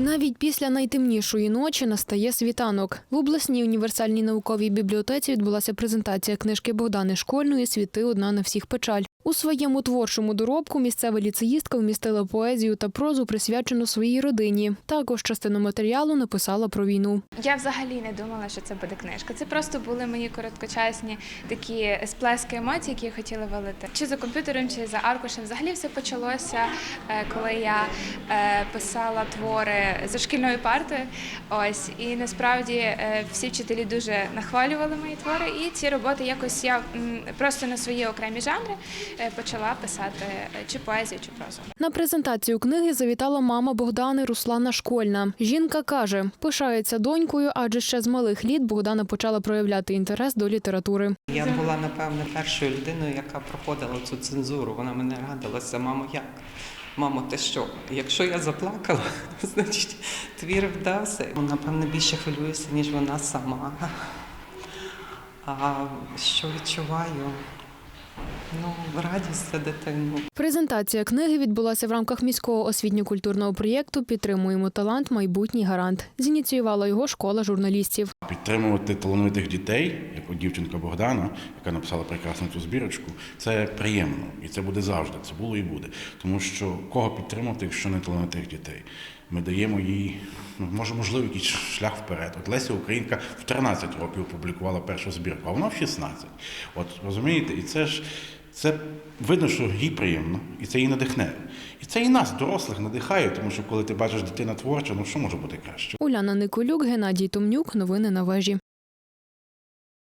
Навіть після найтемнішої ночі настає світанок. В обласній універсальній науковій бібліотеці відбулася презентація книжки Богдани Школьної Світи одна на всіх печаль. У своєму творчому доробку місцева ліцеїстка вмістила поезію та прозу, присвячену своїй родині. Також частину матеріалу написала про війну. Я взагалі не думала, що це буде книжка. Це просто були мої короткочасні такі сплески емоцій, які я хотіла вилити. Чи за комп'ютером, чи за аркушем. Взагалі все почалося, е, коли я е, писала твори за шкільної парти. Ось і насправді е, всі вчителі дуже нахвалювали мої твори. І ці роботи якось я просто на свої окремі жанри почала писати е, чи поезію, чи прозу. На презентацію книги завітала мама Богдани Руслана Школьна. Жінка каже, пишається донькою, адже ще з малих літ Богдана почала проявляти інтерес до літератури. Я була, напевне, першою людиною, яка проходила цю цензуру. Вона мене радилася, мамо, як? Мамо, ти що? Якщо я заплакала, значить твір вдався. Вона, Напевне, більше хвилююся, ніж вона сама. А що відчуваю? Ну, радість за дитину. Презентація книги відбулася в рамках міського освітньо-культурного проєкту Підтримуємо талант, майбутній гарант. Зініціювала його школа журналістів. Підтримувати талановитих дітей, як от дівчинка Богдана, яка написала прекрасну цю збірочку, це приємно і це буде завжди. Це було і буде. Тому що кого підтримати, якщо не талановитих дітей? Ми даємо їй, ну, може, можливо, якийсь шлях вперед. От Леся Українка в 13 років опублікувала першу збірку, а вона в 16. От розумієте, і це ж це видно, що їй приємно, і це її надихне. І це і нас, дорослих, надихає, тому що коли ти бачиш дитина творча, ну що може бути краще? Уляна Николюк, Геннадій Томнюк. Новини на вежі.